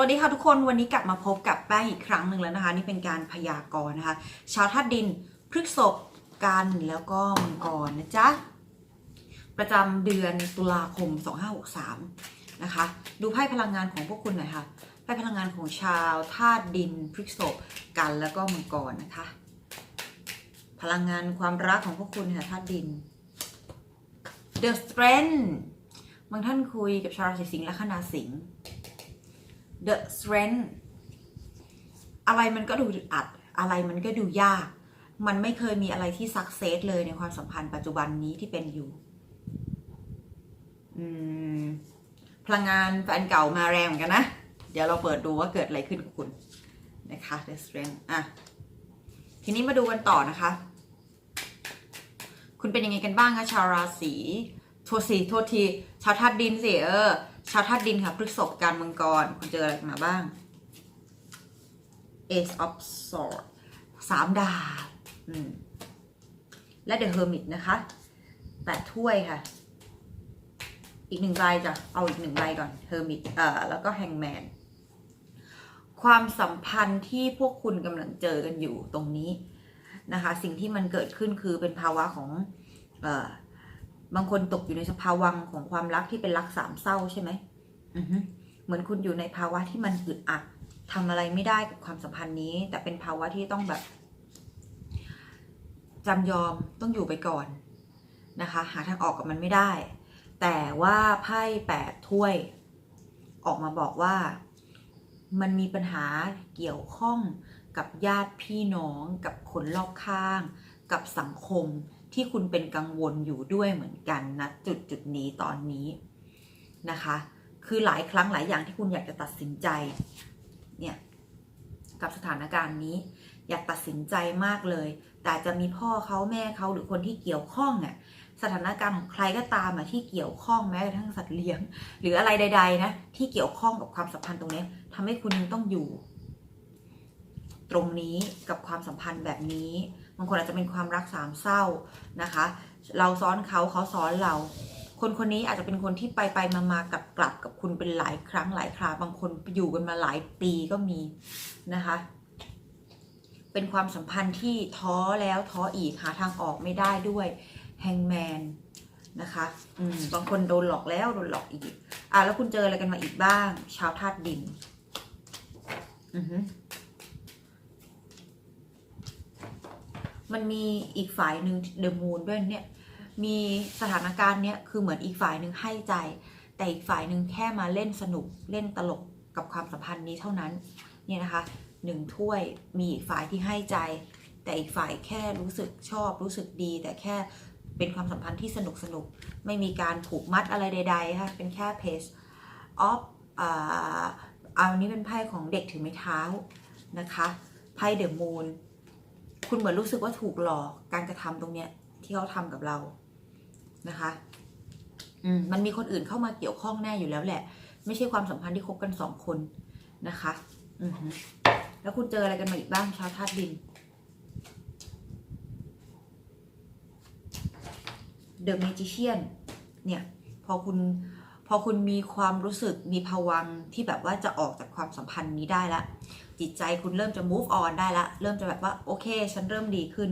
วัสดีค่ะทุกคนวันนี้กลับมาพบกับแป้งอีกครั้งหนึ่งแล้วนะคะ นี่เป็นการพยากรณ์นะคะ ชาวธาตุดินพฤกษภกันแล้วก็มังกรนะจ๊ะ ประจำเดือนตุลาคม 2563 นะคะ ดูไพ่พลังงานของพวกคุณหน่อยค่ะไพ่พลังงานของชาวธาตุดินพฤกษภกันแล้วก็มังกรนะคะ พลังงานความรักของพวกคุณค่ะธาตุดิน The Strength บางท่านคุยกับชาวราศีสิงห์และคนาสิงห์ The Strength อะไรมันก็ดูอัด อะไรมันก็ดูยาก มันไม่เคยมีอะไรที่สักเซสเลยในความสัมพันธ์ปัจจุบันนี้ที่เป็นอยู่พลังงานแฟนเก่ามาแรงเหมือนกันนะ เดี๋ยวเราเปิดดูว่าเกิดอะไรขึ้นกับคุณนะคะ The Strength อะ ทีนี้มาดูกันต่อนะคะ คุณเป็นยังไงกันบ้างคะชาวราศี โทษสีโทษทีชาวธาตุดินสิเออชาวธาตุดินค่ะพฤษภการมังกรคุณเจออะไรมาบ้าง Ace of Swords สามดาบและ The Hermit นะคะแปดถ้วยค่ะ อีกหนึ่งใบจ้ะเอาอีกหนึ่งใบก่อน Hermit เอ่อแล้วก็ Hangman ความสัมพันธ์ที่พวกคุณกำลังเจอกันอยู่ตรงนี้นะคะ สิ่งที่มันเกิดขึ้นคือเป็นภาวะของเอ่อ บางคนตกอยู่ในสภาวังของความรักที่เป็นรักสามเศร้าใช่ไหมเหมือนคุณอยู่ในภาวะที่มันอึดอัดทำอะไรไม่ได้กับความสัมพันธ์นี้ แต่เป็นภาวะที่ต้องแบบจำยอมต้องอยู่ไปก่อนนะคะ หาทางออกกับมันไม่ได้ แต่ว่าไพ่แปดถ้วย ออกมาบอกว่ามันมีปัญหาเกี่ยวข้องกับญาติพี่น้อง กับคนรอบข้าง กับสังคม ที่คุณเป็นกังวลอยู่ด้วยเหมือนกันนะจุดจุดนี้ตอนนี้นะคะ คือหลายครั้งหลายอย่างที่คุณอยากจะตัดสินใจเนี่ยกับสถานการณ์นี้ อยากตัดสินใจมากเลย แต่จะมีพ่อเขาแม่เขาหรือคนที่เกี่ยวข้องอะสถานการณ์ของใครก็ตามอะที่เกี่ยวข้องแม้กระทั่งสัตว์เลี้ยง หรืออะไรใด ๆ นะ ที่เกี่ยวข้องกับความสัมพันธ์ตรงนี้ทำให้คุณยังต้องอยู่ ตรงนี้กับความสัมพันธ์แบบนี้ บางคนอาจจะเป็นความรักสามเศร้านะคะ เราซ้อนเขาเขาซ้อนเรา คนคนนี้อาจจะเป็นคนที่ไปไปมามากับกลับกับคุณเป็นหลายครั้งหลายคราบางคนอยู่กันมาหลายปีก็มีนะคะ เป็นความสัมพันธ์ที่ท้อแล้วท้ออีกหาทางออกไม่ได้ด้วยแฮงแมนนะคะอืมบางคนโดนหลอกแล้วโดนหลอกอีก อะแล้วคุณเจออะไรกันมาอีกบ้าง ชาวธาตุดิน อือฮึ มันมีอีกฝ่ายหนึ่งเดอะมูนด้วยเนี่ยมีสถานการณ์เนี้ยคือเหมือนอีกฝ่ายหนึ่งให้ใจ แต่อีกฝ่ายหนึ่งแค่มาเล่นสนุกเล่นตลกกับความสัมพันธ์นี้เท่านั้นเนี่ยนะคะหนึ่งถ้วยมีอีกฝ่ายที่ให้ใจ แต่อีกฝ่ายแค่รู้สึกชอบรู้สึกดี แต่แค่เป็นความสัมพันธ์ที่สนุกสนุกไม่มีการผูกมัดอะไรใดๆค่ะเป็นแค่เพจออฟอ่าเอาอันนี้เป็นไพ่ของเด็กถือไม้เท้านะคะไพ่เดอะมูน คุณเหมือนรู้สึกว่าถูกหลอกการกระทำตรงเนี้ย ที่เขาทำกับเรานะคะ อืมมันมีคนอื่นเข้ามาเกี่ยวข้องแน่อยู่แล้วแหละ ไม่ใช่ความสัมพันธ์ที่คบกันสองคนนะคะ อือฮึแล้วคุณเจออะไรกันมาอีกบ้างชาวธาตุดิน The Magician เนี่ย พอคุณพอคุณมีความรู้สึกมีภวังที่แบบว่าจะออกจากความสัมพันธ์นี้ได้ละ จิตใจคุณเริ่มจะ move on ได้ละ เริ่มจะแบบว่าโอเค ฉันเริ่มดีขึ้น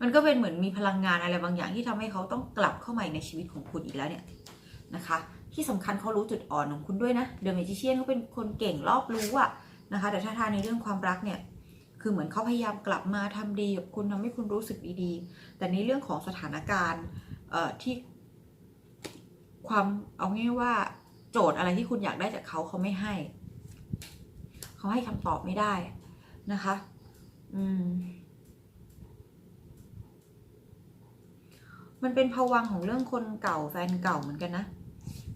มันก็เป็นเหมือนมีพลังงานอะไรบางอย่างที่ทำให้เขาต้องกลับเข้ามาในชีวิตของคุณอีกแล้วเนี่ยนะคะ ที่สำคัญเขารู้จุดอ่อนของคุณด้วยนะ The Magician เขาเป็นคนเก่งรอบรู้อะนะคะ แต่ถ้าทานในเรื่องความรักเนี่ยคือเหมือนเขาพยายามกลับมาทำดีกับคุณทำให้คุณรู้สึกดีๆ แต่ในเรื่องของสถานการณ์เอ่อที่ความเอาง่ายว่าโจทย์อะไรที่คุณอยากได้จากเขาเขาไม่ให้ เขาให้คำตอบไม่ได้นะคะ อืม มันเป็นภาวังของเรื่องคนเก่าแฟนเก่าเหมือนกันนะ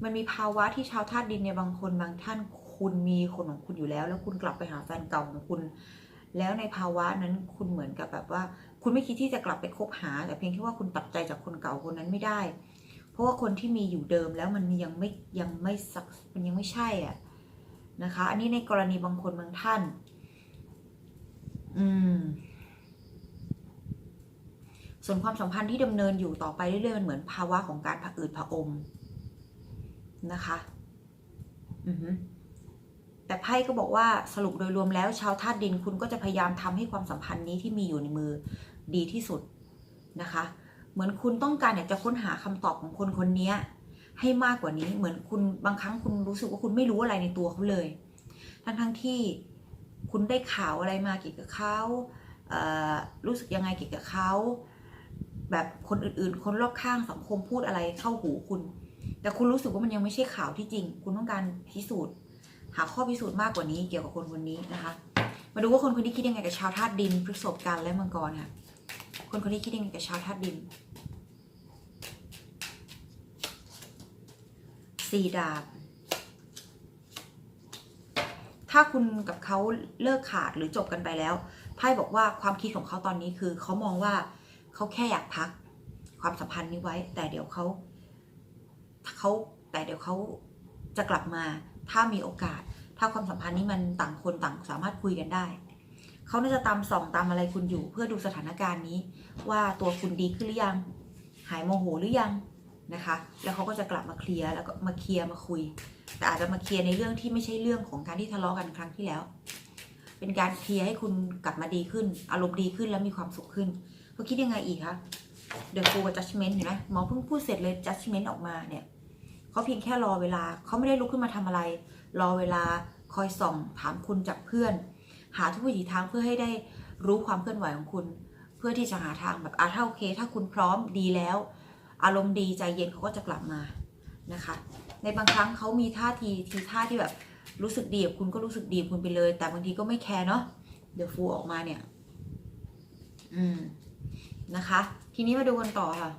มันมีภาวะที่ชาวธาตุดินเนี่ยบางคนบางท่านคุณมีคนของคุณอยู่แล้ว แล้วคุณกลับไปหาแฟนเก่าของคุณ แล้วในภาวะนั้นคุณเหมือนกับแบบว่า คุณไม่คิดที่จะกลับไปคบหา แต่เพียงแค่ว่าคุณตัดใจจากคนเก่าคนนั้นไม่ได้ เพราะว่าคนที่มีอยู่เดิมแล้วมันยังไม่ยังไม่สักมันยังไม่ใช่อะ นะคะ อันนี้ในกรณีบางคนบางท่าน อืม ส่วนความสัมพันธ์ที่ดำเนินอยู่ต่อไปเรื่อยๆมันเหมือนภาวะของการผะอืดผะอมนะคะ อือฮึแต่ไพ่ก็บอกว่าสรุปโดยรวมแล้วชาวธาตุดินคุณก็จะพยายามทำให้ความสัมพันธ์นี้ที่มีอยู่ในมือดีที่สุดนะคะ เหมือนคุณต้องการอยากจะค้นหาคำตอบของคนคนนี้ ให้มากกว่านี้ เหมือนคุณบางครั้งคุณรู้สึกว่าคุณไม่รู้อะไรในตัวเขาเลย ทั้งทั้งๆที่คุณได้ข่าวอะไรมาเกี่ยวกับเขาเรู้สึกยังไงเกี่ยวกับเขาแบบคนอื่นๆ คนรอบข้างสังคมพูดอะไรเข้าหูคุณ แต่คุณรู้สึกว่ามันยังไม่ใช่ข่าวที่จริง คุณต้องการพิสูจน์ หาข้อพิสูจน์มากกว่านี้เกี่ยวกับคนคนนี้นะคะ มาดูว่าคนคนนี้คิดยังไงกับชาวธาตุดินพฤษภกันและมังกรค่ะคนคนนี้คิดยังไงกับชาวธาตุดิน สี่ดาบ ถ้าคุณกับเขาเลิกขาดหรือจบกันไปแล้วไพ่บอกว่าความคิดของเขาตอนนี้คือเขามองว่าเขาแค่อยากพัก ความสัมพันธ์นี้ไว้ แต่เดี๋ยวเขาเขาแต่เดี๋ยวเขาจะกลับมาถ้ามีโอกาส ถ้าความสัมพันธ์นี้มันต่างคนต่างสามารถคุยกันได้เขาน่าจะตามส่องตามอะไรคุณอยู่ เพื่อดูสถานการณ์นี้ ว่าตัวคุณดีขึ้นหรือยัง หายโมโหหรือยัง นะคะ แล้วเขาก็จะกลับมาเคลียร์แล้วก็มาเคลียร์มาคุย แต่อาจจะมาเคลียร์ในเรื่องที่ไม่ใช่เรื่องของการที่ทะเลาะกันครั้งที่แล้ว เป็นการเคลียร์ให้คุณกลับมาดีขึ้น อารมณ์ดีขึ้นแล้วมีความสุขขึ้นเขาคิดยังไงอีกคะ The Full Judgment เห็นไหมหมอเพิ่งพูดเสร็จเลย Judgment ออกมาเนี่ยเขาเพียงแค่รอเวลาเขาไม่ได้ลุกขึ้นมาทำอะไร รอเวลาคอยส่องถามคุณจากเพื่อน หาทุกวิถีทางเพื่อให้ได้รู้ความเคลื่อนไหวของคุณ เพื่อที่จะหาทางแบบอะถ้าโอเค ถ้าคุณพร้อมดีแล้ว อารมณ์ดีใจเย็นเขาก็จะกลับมานะคะ ในบางครั้งเขามีท่าทีทีท่าที่แบบรู้สึกดีกับคุณก็รู้สึกดีกับคุณไปเลย แต่บางทีก็ไม่แคร์เนาะเดี๋ยวฟูออกมาเนี่ย อืมนะคะ ทีนี้มาดูกันต่อค่ะ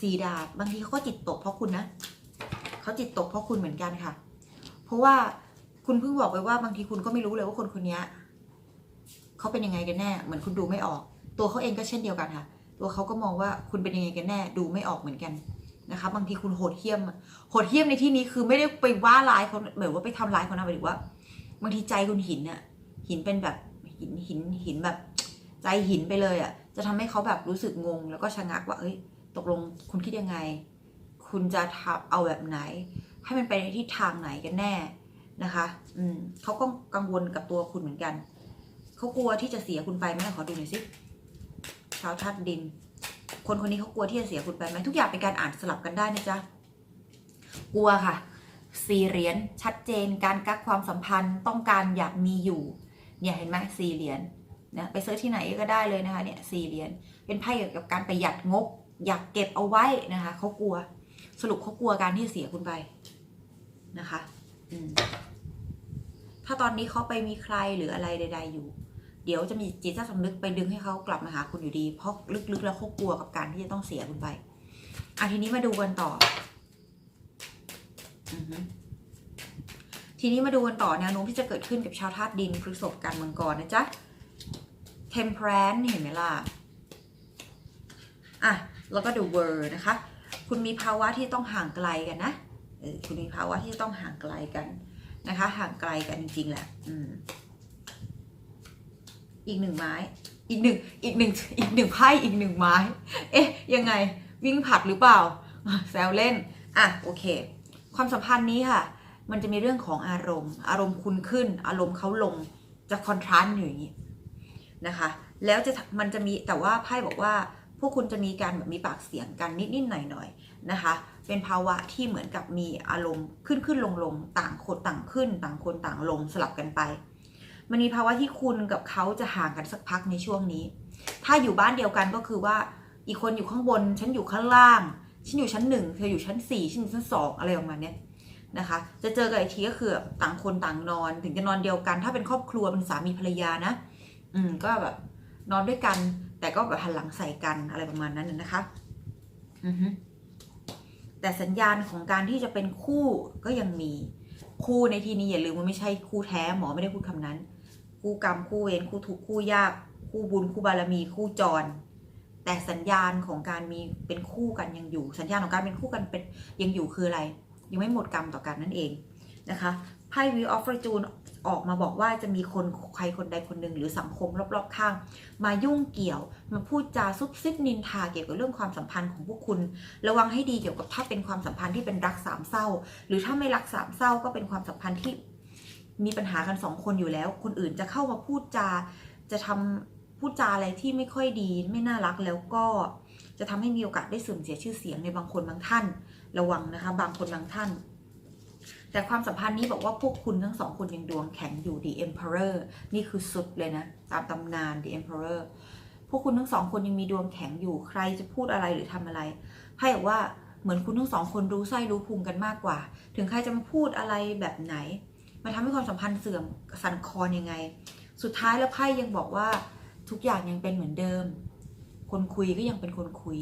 สีดาบบางทีเขาก็จิตตกเพราะคุณนะเขาจิตตกเพราะคุณเหมือนกันค่ะ เพราะว่าคุณเพิ่งบอกไปว่าบางทีคุณก็ไม่รู้เลยว่าคนคนนี้เขาเป็นยังไงกันแน่ เหมือนคุณดูไม่ออก ตัวเขาเองก็เช่นเดียวกันค่ะ ตัวเขาก็มองว่าคุณเป็นยังไงกันแน่ดูไม่ออกเหมือนกันนะคะบางทีคุณโหดเหี้ยมอะโหดเหี้ยมในที่นี้คือไม่ได้ไปว่าร้ายเขาแบบว่าไปทำร้ายเขานะหมายถึงว่า บางทีใจคุณหินอะหินเป็นแบบหินหินหินแบบ ใจหินไปเลยอะจะทำให้เขาแบบรู้สึกงง แล้วก็ชะงักว่า เอ้ย ตกลงคุณคิดยังไง คุณจะทำเอาแบบไหน ให้มันไปในทิศทางไหนกันแน่นะคะ อืมเขาก็กังวลกับตัวคุณเหมือนกันเขากลัวที่จะเสียคุณไปไหมขอดูหน่อยสิาวธาตุดิน คนคนนี้เขากลัวที่จะเสียคุณไปไหมทุกอย่างเป็นการอ่านสลับกันได้นะจ๊ะกลัวค่ะสี่เหรียญชัดเจนการกักความสัมพันธ์ต้องการอยากมีอยู่ เนี่ยเห็นไหมสี่เหรียญนะไปเซิร์ชที่ไหนก็ได้เลยนะคะเนี่ยสี่เหรียญเป็นไพ่เกี่ยวกับการประหยัดงบ อยากเก็บเอาไว้นะคะเขากลัว สรุปเขากลัวการที่เสียคุณไปนะคะ อืมถ้าตอนนี้เขาไปมีใครหรืออะไรใด ๆ อยู่ เดี๋ยวจะมีจิตใต้สำนึกไปดึงให้เขากลับมาหาคุณอยู่ดี เพราะลึกๆ แล้วเขากลัวกับการที่จะต้องเสียคุณไปอะทีนี้มาดูกันต่ออทีนี้มาดูกันต่อแนวโน้มที่จะเกิดขึ้นกับชาวธาตุดินพฤษภกันมังกรนะจ๊ะ temperance เห็นไหมล่ะ อะ แล้วก็ the world นะคะ คุณมีภาวะที่ต้องห่างไกลกันนะคุณมีภาวะที่ต้องห่างไกลกันนะคะ ห่างไกลกันจริงๆแหละ อืม อีกหนึ่งไม้ อีกหนึ่งอีกหนึ่งอีกหนึ่งไพ่อีกหนึ่งไม้ เอ๊ะ ยังไงวิ่งผัดหรือเปล่า แซวเล่น อะ โอเค ความสัมพันธ์นี้ค่ะ มันจะมีเรื่องของอารมณ์ อารมณ์คุณขึ้น อารมณ์เขาลง จะคอนทราสต์อยู่อย่างนี้นะคะ แล้วจะมันจะมีแต่ว่าไพ่บอกว่าพวกคุณจะมีการแบบมีปากเสียงกันนิดๆหน่อยๆนะคะ เป็นภาวะที่เหมือนกับมีอารมณ์ขึ้นขึ้นลงลงต่างคนต่างขึ้น ต่างคนต่างลงสลับกันไป มันมีภาวะที่คุณกับเขาจะห่างกันสักพักในช่วงนี้ ถ้าอยู่บ้านเดียวกันก็คือว่าอีกคนอยู่ข้างบน ฉันอยู่ข้างล่าง ฉันอยู่ชั้นหนึ่งเธออยู่ชั้นสี่ฉันอยู่ชั้นสองอะไรประมาณนี้นะคะ จะเจอกันอีกทีก็คือต่างคนต่างนอน ถึงจะนอนเดียวกัน ถ้าเป็นครอบครัวเป็นสามีภรรยานะ อืมก็แบบนอนด้วยกัน แต่ก็แบบหันหลังใส่กันอะไรประมาณนั้นนะคะ อือฮึแต่สัญญาณของการที่จะเป็นคู่ก็ยังมีคู่ในที่นี้อย่าลืมว่าไม่ใช่คู่แท้หมอไม่ได้พูดคำนั้น คู่กรรมคู่เวรคู่ทุกข์คู่ยาก คู่บุญคู่บารมีคู่จร แต่สัญญาณของการมีเป็นคู่กันยังอยู่ สัญญาณของการเป็นคู่กันเป็นยังอยู่คืออะไร ยังไม่หมดกรรมต่อกันนั่นเองนะคะไพ่ไพ่ Wheel of Fortune ออกมาบอกว่าจะมีคนใครคนใดคนหนึ่งหรือสังคมรอบๆข้าง มายุ่งเกี่ยวมาพูดจาซุบซิบนินทาเกี่ยวกับเรื่องความสัมพันธ์ของพวกคุณ ระวังให้ดีเกี่ยวกับถ้าเป็นความสัมพันธ์ที่เป็นรักสามเศร้า หรือถ้าไม่รักสามเศร้าก็เป็นความสัมพันธ์ที่ มีปัญหากันสองคนอยู่แล้ว คนอื่นจะเข้ามาพูดจา จะทำพูดจาอะไรที่ไม่ค่อยดี ไม่น่ารักแล้วก็จะทำให้มีโอกาสได้เสื่อมเสียชื่อเสียงในบางคนบางท่าน ระวังนะคะ บางคนบางท่าน แต่ความสัมพันธ์นี้บอกว่าพวกคุณทั้งสองคนยังดวงแข็งอยู่ The Emperor นี่คือสุดเลยนะ ตามตำนาน The Emperor พวกคุณทั้งสองคนยังมีดวงแข็งอยู่ ใครจะพูดอะไรหรือทำอะไรไพ่บอกว่าเหมือนคุณทั้งสองคนรู้ไส้รู้พุงกันมากกว่า ถึงใครจะมาพูดอะไรแบบไหน มันทำให้ความสัมพันธ์เสื่อมสั่นคลอนยังไง สุดท้ายแล้วไพ่ยังบอกว่าทุกอย่างยังเป็นเหมือนเดิม คนคุยก็ยังเป็นคนคุย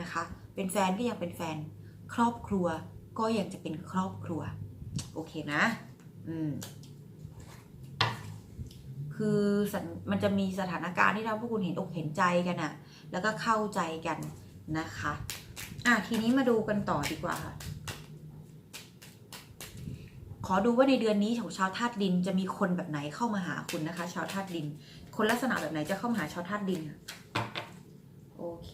นะคะ เป็นแฟนก็ยังเป็นแฟน ครอบครัวก็ยังจะเป็นครอบครัว โอเคนะ อืม คือมันจะมีสถานการณ์ที่ทำให้พวกคุณเห็นอกเห็นใจกันอะแล้วก็เข้าใจกันนะคะ อะทีนี้มาดูกันต่อดีกว่าค่ะ ขอดูว่าในเดือนนี้ของชาวธาตุดินจะมีคนแบบไหนเข้ามาหาคุณนะคะ ชาวธาตุดิน คนลักษณะแบบไหนจะเข้ามาหาชาวธาตุดินโอเค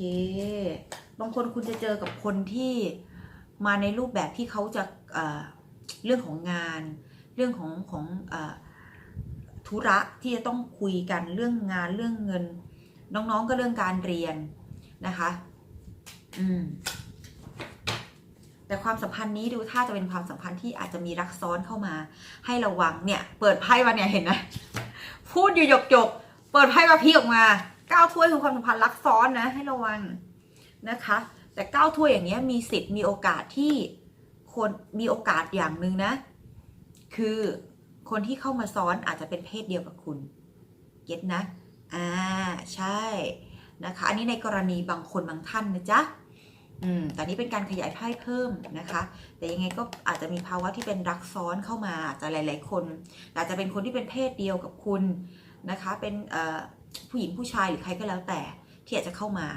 บางคนคุณจะเจอกับคนที่มาในรูปแบบที่เขาจะเเรื่องของงาน เรื่องของของอธุระที่จะต้องคุยกันเรื่องงานเรื่องเงิน น้องๆก็เรื่องการเรียนนะคะ อืม แต่ความสัมพันธ์นี้ดูท่าจะเป็นความสัมพันธ์ที่อาจจะมีรักซ้อนเข้ามา ให้ระวังเนี่ย เปิดไพ่มาเนี่ยเห็นไหมพูดอยู่หยกหยกเปิดไพ่มาพีออกมาก้าวถ้วยคือความสัมพันธ์รักซ้อนนะ ให้ระวังนะคะ แต่ก้าวถ้วยอย่างเงี้ยมีสิทธิ์มีโอกาสที่คนมีโอกาสอย่างหนึ่งนะ คือคนที่เข้ามาซ้อนอาจจะเป็นเพศเดียวกับคุณเก็ตนะ อ่า ใช่ นะคะ อันนี้ในกรณีบางคนบางท่านนะจ๊ะ อืมแต่นี้เป็นการขยายไพ่เพิ่มนะคะ แต่ยังไงก็อาจจะมีภาวะที่เป็นรักซ้อนเข้ามาอาจจะหลาย ๆ คน อาจจะเป็นคนที่เป็นเพศเดียวกับคุณนะคะ เป็นผู้หญิงผู้ชายหรือใครก็แล้วแต่ที่อาจจะเข้ามา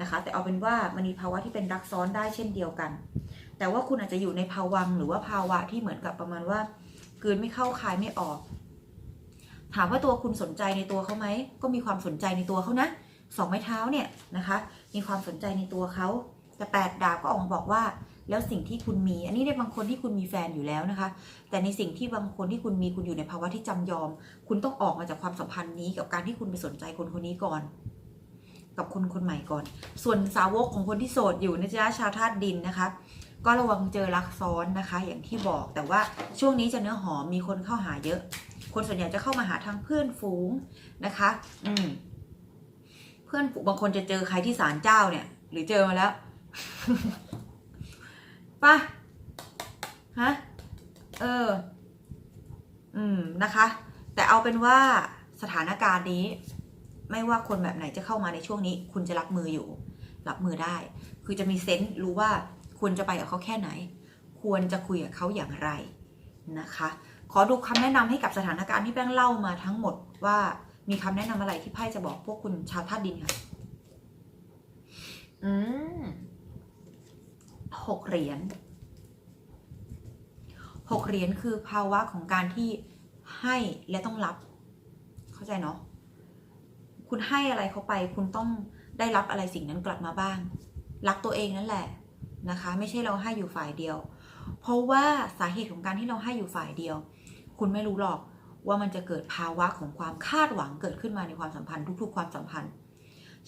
นะคะ แต่เอาเป็นว่ามันมีภาวะที่เป็นรักซ้อนได้เช่นเดียวกัน แต่ว่าคุณอาจจะอยู่ในภาวังหรือว่าภาวะที่เหมือนกับประมาณว่ากลืนไม่เข้าคายไม่ออก ถามว่าตัวคุณสนใจในตัวเขาไหมก็มีความสนใจในตัวเขานะสองไม้เท้าเนี่ยนะคะ มีความสนใจในตัวเขา แต่แปดดาบก็ออกมาบอกว่า แล้วสิ่งที่คุณมี อันนี้ในบางคนที่คุณมีแฟนอยู่แล้วนะคะ แต่ในสิ่งที่บางคนที่คุณมีคุณอยู่ในภาวะที่จำยอม คุณต้องออกมาจากความสัมพันธ์นี้ กับการที่คุณไปสนใจคนคนนี้ก่อน กับคนคนใหม่ก่อน ส่วนสาวกของคนที่โสดอยู่นะจ๊ะชาวธาตุดินนะคะ ก็ระวังเจอรักซ้อนนะคะ อย่างที่บอกแต่ว่าช่วงนี้จะเนื้อหอมมีคนเข้าหาเยอะ คนส่วนใหญ่จะเข้ามาหาทางเพื่อนฝูงนะคะ อืมเพื่อนฝูงบางคนจะเจอใครที่ศาลเจ้าเนี่ย หรือเจอมาแล้ว ป่ะฮะเออ อืมนะคะ แต่เอาเป็นว่าสถานการณ์นี้ ไม่ว่าคนแบบไหนจะเข้ามาในช่วงนี้ คุณจะรับมืออยู่ รับมือได้ คือจะมีเซนส์รู้ว่าควรจะไปกับเขาแค่ไหน ควรจะคุยกับเขาอย่างไรนะคะ ขอดูคำแนะนำให้กับสถานการณ์ที่แป้งเล่ามาทั้งหมดว่ามีคำแนะนำอะไรที่ไพ่จะบอกพวกคุณชาวธาตุดินค่ะ อืม หกเหรียญหกเหรียญคือภาวะของการที่ให้และต้องรับ เข้าใจเนาะคุณให้อะไรเขาไป คุณต้องได้รับอะไรสิ่งนั้นกลับมาบ้าง รักตัวเองนั่นแหละนะคะ ไม่ใช่เราให้อยู่ฝ่ายเดียว เพราะว่าสาเหตุของการที่เราให้อยู่ฝ่ายเดียว คุณไม่รู้หรอกว่ามันจะเกิดภาวะของความคาดหวังเกิดขึ้นมาในความสัมพันธ์ทุกๆ ความสัมพันธ์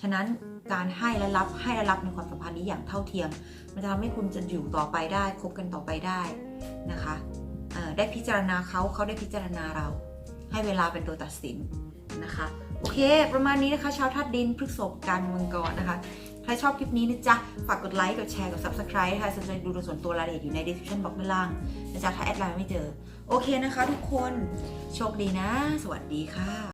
ฉะนั้นการให้และรับให้และรับในความสัมพันธ์นี้อย่างเท่าเทียม มันจะทำให้คุณจะอยู่ต่อไปได้คบกันต่อไปได้นะคะได้พิจารณาเขาเขาได้พิจารณาเรา ให้เวลาเป็นตัวตัดสินนะคะ โอเค ประมาณนี้นะคะชาวธาตุดินพฤษภกันมังกรนะคะใครชอบคลิปนี้นะจ๊ะ ฝากกดไลค์ กดแชร์ กด subscribe นะคะสนใจดูโดยส่วนตัวรายละเอียดอยู่ใน description box ด้านล่างนะจ๊ะถ้าแอดไลน์ไม่เจอ โอเคนะคะทุกคน โชคดีนะ สวัสดีค่ะ